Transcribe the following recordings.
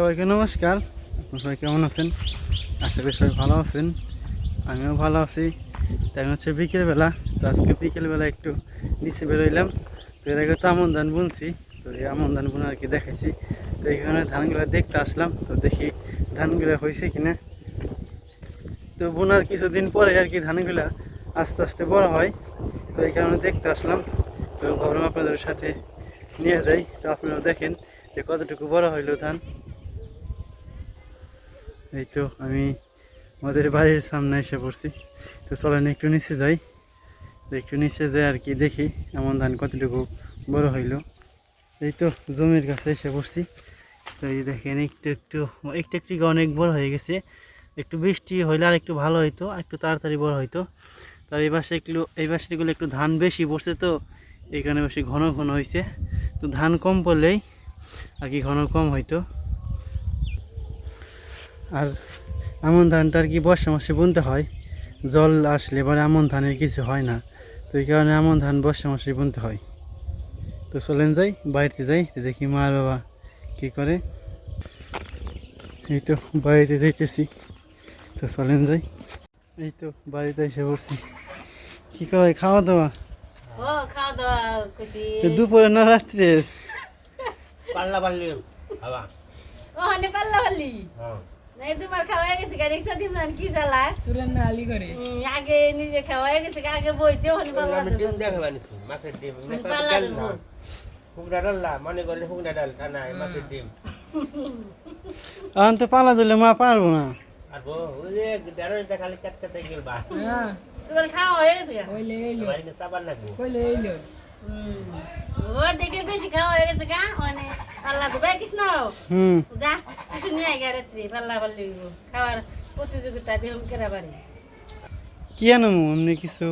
সবাইকে নমস্কার। আপনারা সবাই কেমন আছেন? আশা করি সবাই ভালো আছেন। আমিও ভালো আছি। তাই হচ্ছে বিকেলবেলা। তো আজকে বিকেলবেলা একটু নিচে বেরোইলাম। তো এর আগে তো আমন ধান বুনছি। তো এই আমন ধান বুনে আর কি দেখাইছি। তো এখানে ধানগুলো দেখতে আসলাম। তো দেখি ধানগুলো হয়েছে কিনা। তো বোনার কিছুদিন পরে আর কি ধানগুলা আস্তে আস্তে বড় হয়। তো এই কারণে দেখতে আসলাম। তো ভাবলাম আপনাদের সাথে নিয়ে যাই। তো আপনারা দেখেন যে কতটুকু বড় হইল ধান। এই তো আমি আমাদের বাড়ির সামনে এসে পড়ছি। তো চলেন একটু নিচে যাই। একটু নিচে যাই আর কি দেখি এমন ধান কতটুকু বড় হইল। এই তো জমির কাছে এসে পড়ছি। তো এই দেখেন একটু একটু একটু একটু অনেক বড় হয়ে গেছে। একটু বৃষ্টি হইলে আর একটু ভালো হইতো একটু তাড়াতাড়ি বড় হইতো। তার এই পাশে একটু, এই পাশেগুলো একটু ধান বেশি পড়ছে তো এইখানে বেশি ঘন ঘন হয়েছে তো ধান কম পড়লেই আর কি ঘন কম হইতো। আর এমন ধানটা আর কি বর্ষা মাসে বুনতে হয়। জল আসলে এবারে এমন ধানের কিছু হয় না। তো এই কারণে এমন ধান বর্ষা মাসে বুনতে হয়। তো চলেন যাই বাড়িতে যাই দেখি মা বাবা কী করে। এই তো বাড়িতে যাইতেছি। তো চলেন যাই। এই তো বাড়িতে এসে পড়ছি। কী করে খাওয়া দাওয়া খাওয়া দাওয়া দুপুরে না রাত্রের পাল্লা পাল্লি বাবা। ও হনে পাল্লা পাল্লি? নাই তোমার খাওয়া হয়ে গেছে গাড়ি একসাথে দিমরান কি চালা সুরেন না আলি করে। আগে নিজে খাওয়া হয়ে গেছে আগে বইছে হনে পাল্লা আমি ডিম দেখে বানিয়েছি মাছের ডিম। পাল্লা দেবো। হুগড়া ডাল না মনে করলে হুগড়া ডাল তা না মাছের ডিম। এখন তো পালা দিলে মা পারব না। আর বউ ওই যে দেড়টা খালি চার চারটা গেল হ্যাঁ। তোমার খাওয়া হয়ে গেছে গা? কইলে এলো। আমার এখানে চাবার লাগবো। কইলে এলো। হুম। ও দেখে বেশি খাওয়া হয়ে গেছে গা পাল্লা দেবে কৃষ্ণ। হুম। যা। কিছু নিয়ে আগে পাল্লা পাল্লি খাওয়ার প্রতিযোগিতা দেহম কেরা বাড়ি। কি আনমু এমনি কিছু?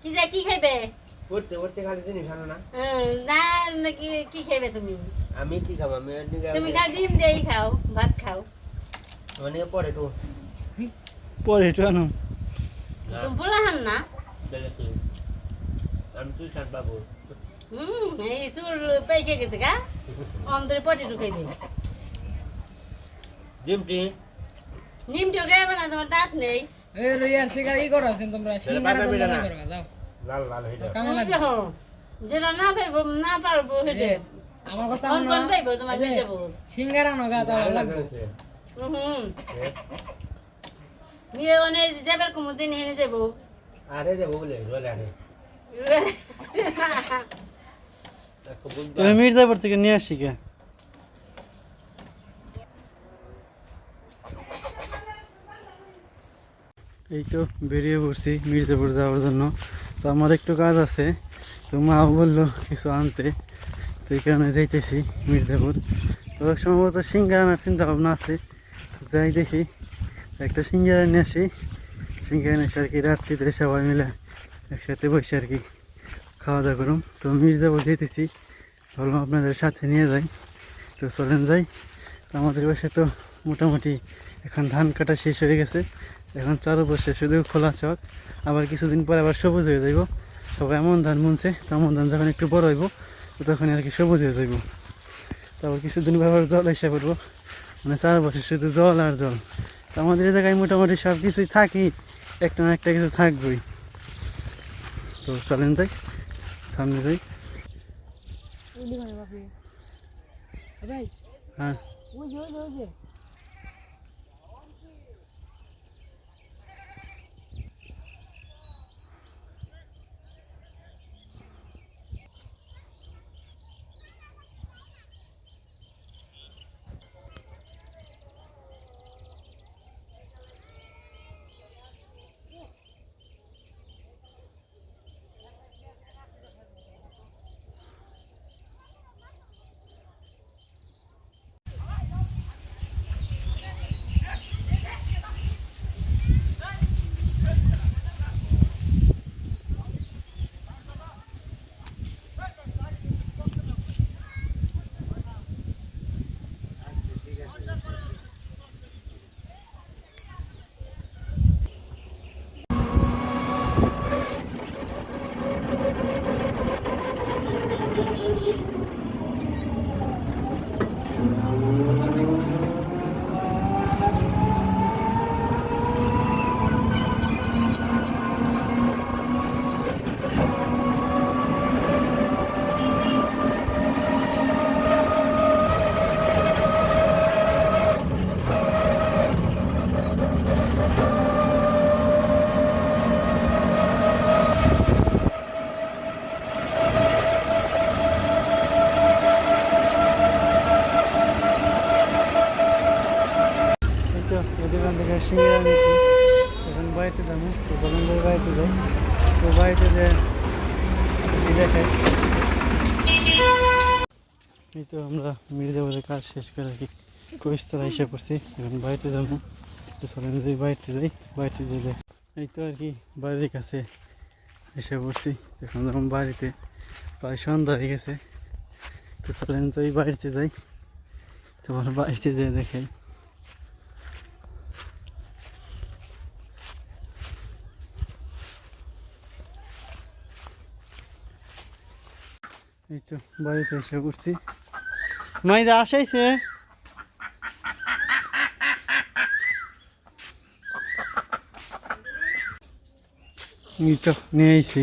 কি যা কি খাইবে? উঠতে উঠতে খালি জিনিস আনো না। না নাকি কি খাইবে তুমি? আমি কি খাব? আমি তুমি খালি ডিম দিয়েই খাও ভাত খাও। মানে পরে তো। পরে একটু আনো। তুমি না। বেলে তুই। আমি তুই খান বাবু। হুম এই চুল পেকে গেছে গা। অন্ধরে পটি ঢুকাইবে ডিমটি নিমটিও গাইবে না তোমার দাঁত নেই? এ রইয়ার থেকে ই করো আছেন তোমরা সিঙ্গারা বাবা তো না। যাও। লাল লাল হয়ে যাবে। কামে তুমি লাগবে? যেটা না পাইবো না পারব সেটা আমার কথা কোন মনে কোন পাইবো তোমার দিতে বল। সিঙ্গারা নগা দাও লাল লাগবে। হুম। নিয়ে অনেক যাবার কুমুদিন হেনে যাব আরে যাব বলে রোলে আরে। একটু মির্জাপুর থেকে নিয়ে আসি কে? এই তো বেরিয়ে পড়ছি মির্জাপুর যাওয়ার জন্য। তো আমার একটু কাজ আছে, তো মা বলল কিছু আনতে। তো কারণে যাইতেছি মির্জাপুর। তো সম্ভবত সিঙ্গারা আনার চিন্তা ভাবনা আছে। তো যাই দেখি, একটা সিঙ্গারা নিয়ে আসি। সিঙ্গারা নিয়ে আর কি রাত্রিতে সবাই মিলে একসাথে বসে আর কি খাওয়া দাওয়া করুম। তো মির্জাপুর যেতেছি ভাবলাম আপনাদের সাথে নিয়ে যাই। তো চলেন যাই। তো আমাদের বাসে তো মোটামুটি এখন ধান কাটা শেষ হয়ে গেছে। এখন চারপাশে শুধু খোলা চক আবার কিছুদিন পরে আবার সবুজ হয়ে যাইব। সবাই এমন ধান মুনছে তো এমন ধান যখন একটু বড় হইব তখন আর কি সবুজ হয়ে যাইব। তারপর কিছুদিন পর আবার জল এসে পড়ব। মানে চারপাশে শুধু জল আর জল। তো আমাদের এই জায়গায় মোটামুটি সব কিছুই থাকি একটা না একটা কিছু থাকবেই। তো চলেন যাই সামনে যাই। হ্যাঁ। সিঙ্গারা নিয়েছি এখন বাড়িতে যাব, তো বাড়িতে যাই। তো বাড়িতে যে দেখাই এই তো আমরা মির্জাপুরের কাজ শেষ করে আর কি কইস্তরা এসে পড়ছি। এখন বাড়িতে যাব। তো চলেন যদি বাড়িতে যাই। বাড়িতে যে এই তো আর কি, বাড়ির কাছে এসে পড়ছি। এখন যখন বাড়িতে, প্রায় সন্ধ্যা হয়ে গেছে। তো চলেন যাই বাড়িতে যাই। তোমার বাড়িতে যেয়ে দেখাই এই বাড়িতে এসে পড়ছি মাইদা আসাইছে এই নিয়ে আইছি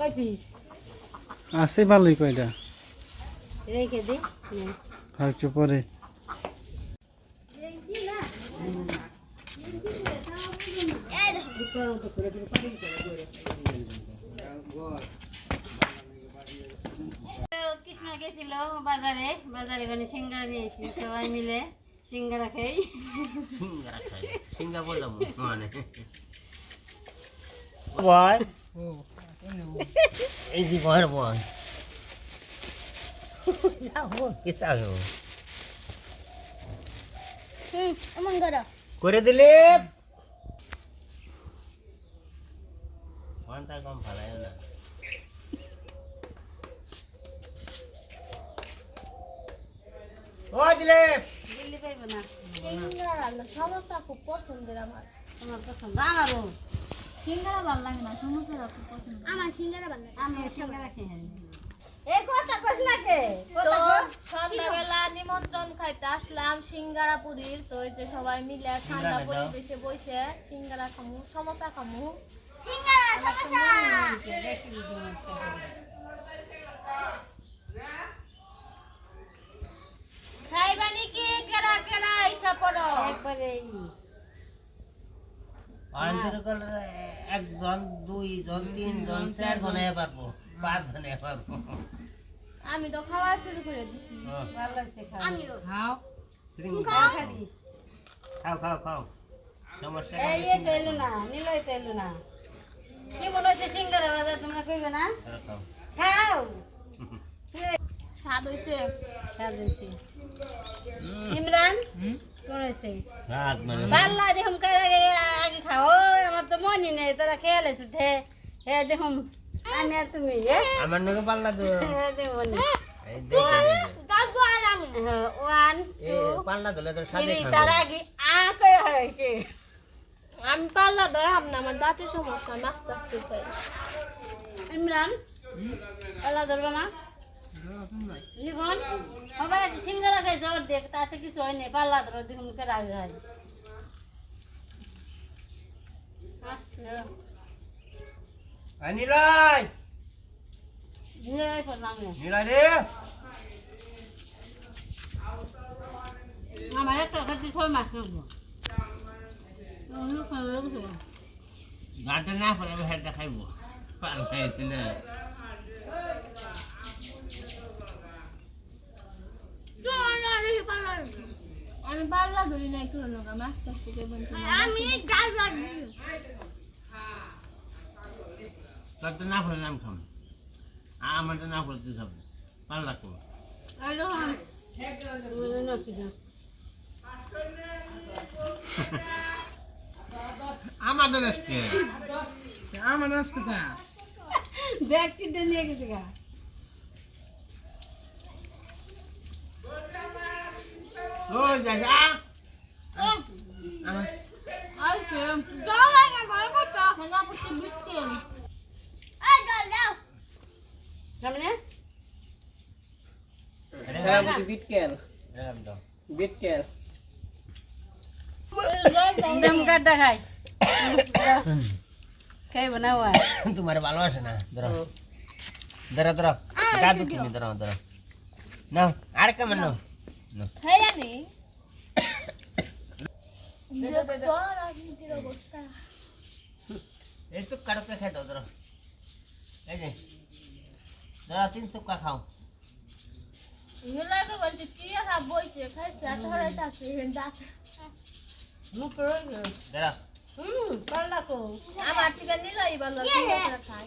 কয় পিস? আছে ভালোই কয়টা। রেখে দে। আর একটু পরে। কৃষ্ণ গেছিল বাজারে বাজারে ওখানে সিঙ্গারা নিয়েছি সবাই মিলে সিঙ্গারা খাই। সিঙ্গারা খাই। সিঙ্গাপুর যাব মানে। এই যে হুম এমন করো দিলে? ফোনটা কম ভালো না। ও দিলীপ দিল্লি পাইব না। সমস্যা খুব পছন্দের আমার। তোমার পছন্দ আমারও। সিঙ্গারা ভালো লাগে না পছন্দ আমার সিঙ্গারা ভালো লাগে। আমি সিঙ্গারা খেয়ে এই কথা কস না তো সন্ধ্যাবেলা নিমন্ত্রণ খাইতে আসলাম সিঙ্গারা পুরীর তো এই যে সবাই মিলে ঠান্ডা পরিবেশে বসে সিঙ্গারা খামু সমোসা খামু। সিঙ্গারা সমস্যা খাইবানি কি কেরা কেরা ইসা পড়ো? একবারে একজন দুইজন তিনজন চারজন এ পারব পাঁচজন এ পারব। আমি তো খাওয়া শুরু করে দিছি। ভালো লাগছে খাওয়া। আমিও। খাও। খাও? খাও। খাও সমস্যা এই নেই, এ তো এলো না নিলয় তো না। কি মনে হচ্ছে সিঙ্গারা বাজার তোমরা কইবে না? খাও, খাও। খাও স্বাদ হইছে। স্বাদ হয়েছে ইমরান? পাল্লা দেখুন কার আগে খাও। আমার তো মনে নেই তোরা খেয়াল আছে হে? হে দেখুন আমি আর তুমি হে? আমার নগে পাল্লা আমি। ওয়ান পাল্লা দিলে তো সাদে তার আগে আ করে হয়েছে। আমি পাল্লা ধরাম না আমার দাঁতের সমস্যা নাস্তা ইমরান পাল্লা ধরবে না? লিখন সবাই খাই জ্বর দেখ তাতে কিছু হয় না পাল্লা ধরো দেখুন কার আগে হয়। এই নিলয়! নিয়ে পড়লাম না। নিলয় রে! আমার একটা খাদ্য ছয় মাস লাগবো না আমি হেডটা খাইবো। পাল্লা না। আমি পাল্লা ধরি না একটু নগা মাস্টার থেকে বলছি আমি গাল লাগি তোরটা না পরে নাম খাম। আমারটা না পরে তুই খাব। পাল্লা করব আমাদের আজকে। ব্যাগটিটা নিয়ে গেছে গা ও জায়গা আইছে গাও লাগা গাও করতে খানা পড়তে বিটকেল বিটকেল বিটকেল দম কাটা খাইব না ওয়া তোমার ভালোবাসে না ধরো ধরো ধরো তুমি ধরো ধরো নাও আর কেমন নাও খাই জানি দেখছ রাজনীতির অবস্থা। এই চুক্কা টুক্কা খেয়ে দাও ধরো। এই যে ধরো তিন চুক্কা খাও। এগুলোকে বলছে কি আর বইছে? দাঁত। মুখ ধরো হুম পাল্লা কো আমার থেকে নিল এবার খাই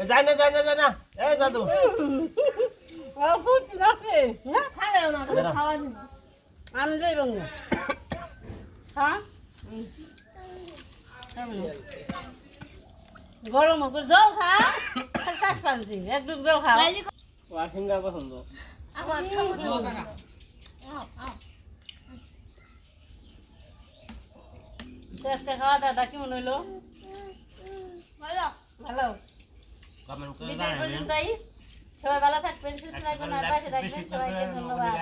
যায় না যায় না যায় না। এই দাদু। না খাবে না জিনিস আমি যাই রঙ হ্যাঁ। গরম করে জল খা কাশ পানছি একদম জল খাও ওর সিঙ্গার পছন্দ খাওয়া দাওয়াটা কেমন হইল ভালো ভালো কমেন্ট করে জানাবেন। সবাই ভালো থাকবেন সুস্থ থাকবেন আর পাশে থাকবেন। সবাইকে ধন্যবাদ।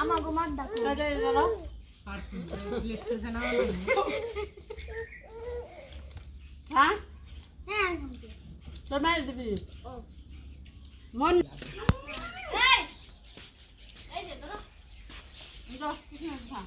আমার গোমার হ্যাঁ? হ্যাঁ দিবি। মন এই এই যে ধরো দশ কিছু খা